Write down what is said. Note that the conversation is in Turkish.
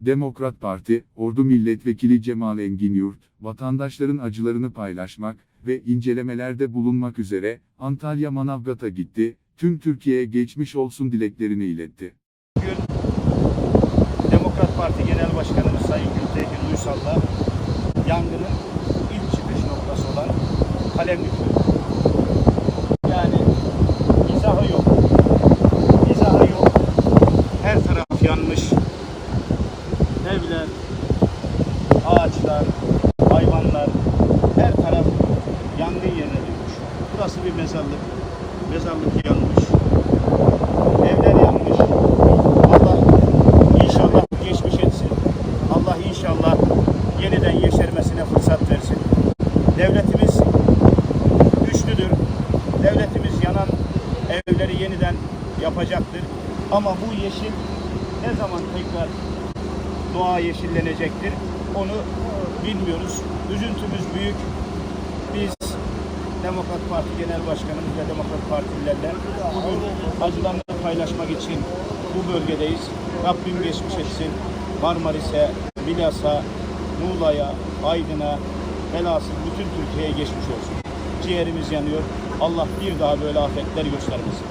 Demokrat Parti, Ordu Milletvekili Cemal Engin Yurt, vatandaşların acılarını paylaşmak ve incelemelerde bulunmak üzere Antalya Manavgat'a gitti, tüm Türkiye'ye geçmiş olsun dileklerini iletti. Bugün Demokrat Parti Genel Başkanımız Sayın Gültekin Uysal'la yangının ilk çıkış noktası olan Kalemlik Evler, ağaçlar, hayvanlar, her taraf yangın yerine dönmüş. Burası bir mezarlık. Mezarlık yanmış. Evler yanmış. Allah inşallah geçmiş etsin. Allah inşallah yeniden yeşermesine fırsat versin. Devletimiz güçlüdür. Devletimiz yanan evleri yeniden yapacaktır. Ama bu yeşil ne zaman tekrar doğa yeşillenecektir onu bilmiyoruz. Üzüntümüz büyük. Biz Demokrat Parti Genel Başkanımız ve Demokrat Partililerle bugün acılarını paylaşmak için bu bölgedeyiz. Rabbim geçmiş etsin. Marmaris'e, Milas'a, Muğla'ya, Aydın'a, velhasıl bütün Türkiye'ye geçmiş olsun. Ciğerimiz yanıyor. Allah bir daha böyle afetler göstermesin.